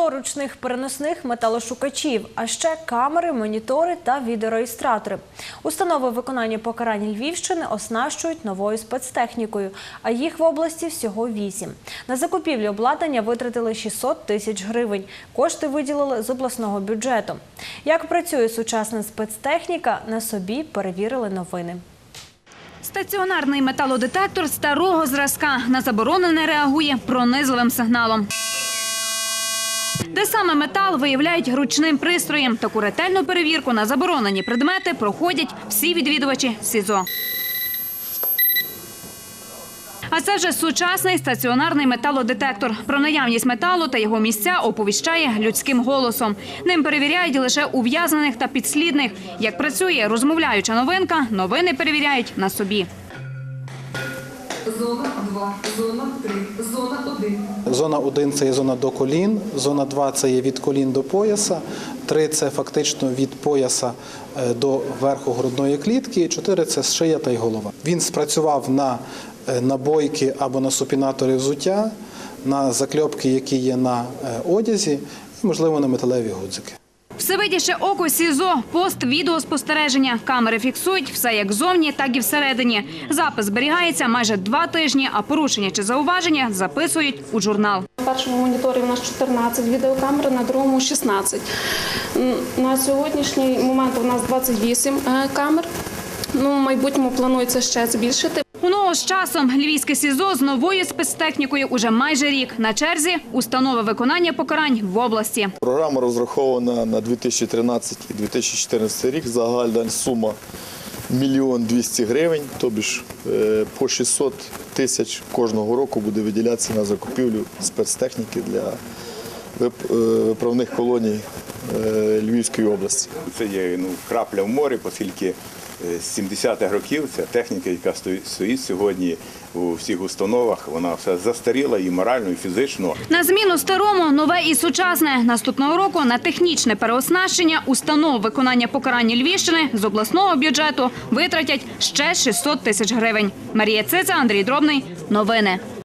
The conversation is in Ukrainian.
100 ручних переносних металошукачів, а ще камери, монітори та відеореєстратори. Установи виконання покарань Львівщини оснащують новою спецтехнікою, а їх в області всього вісім. На закупівлю обладнання витратили 600 тисяч гривень. Кошти виділили з обласного бюджету. Як працює сучасна спецтехніка, на собі перевірили новини. Стаціонарний металодетектор старого зразка на заборонене реагує пронизливим сигналом. Де саме метал виявляють ручним пристроєм. Таку ретельну перевірку на заборонені предмети проходять всі відвідувачі СІЗО. А це вже сучасний стаціонарний металодетектор. Про наявність металу та його місця оповіщає людським голосом. Ним перевіряють лише ув'язнених та підслідних. Як працює розмовляюча новинка, новини перевіряють на собі. Зона 2, зона 3, зона 1. Зона 1 – це є зона до колін, зона 2 – це є від колін до пояса, 3 – це фактично від пояса е, до верху грудної клітки, і 4 – це шия та й голова. Він спрацював на е, набойки або на супінатори взуття, на закльопки, які є на е, одязі, і, можливо, на металеві гудзики. Всевидяще око СІЗО, пост відеоспостереження. Камери фіксують все як зовні, так і всередині. Запис зберігається майже два тижні, а порушення чи зауваження записують у журнал. На першому моніторі у нас 14 відеокамер, на другому 16. На сьогоднішній момент у нас 28 е, камер. Ну, в майбутньому планується ще збільшити. У з часом львівське СІЗО з новою спецтехнікою уже майже рік. На черзі установи виконання покарань в області. Програма розрахована на 2013 і 2014 рік. Загальна сума мільйон 200 гривень, тобі ж е, по 600 тисяч кожного року буде виділятися на закупівлю спецтехніки для е, виправних колоній е, Львівської області. Це є ну, крапля в морі, оскільки е, з 70-х років ця техніка, яка стоїть, стоїть сьогодні у всіх установах, вона все застаріла і морально, і фізично. На зміну старому нове і сучасне. Наступного року на технічне переоснащення установ виконання покарань Львівщини з обласного бюджету витратять ще 600 тисяч гривень. Марія Циця, Андрій Дробний. Новини.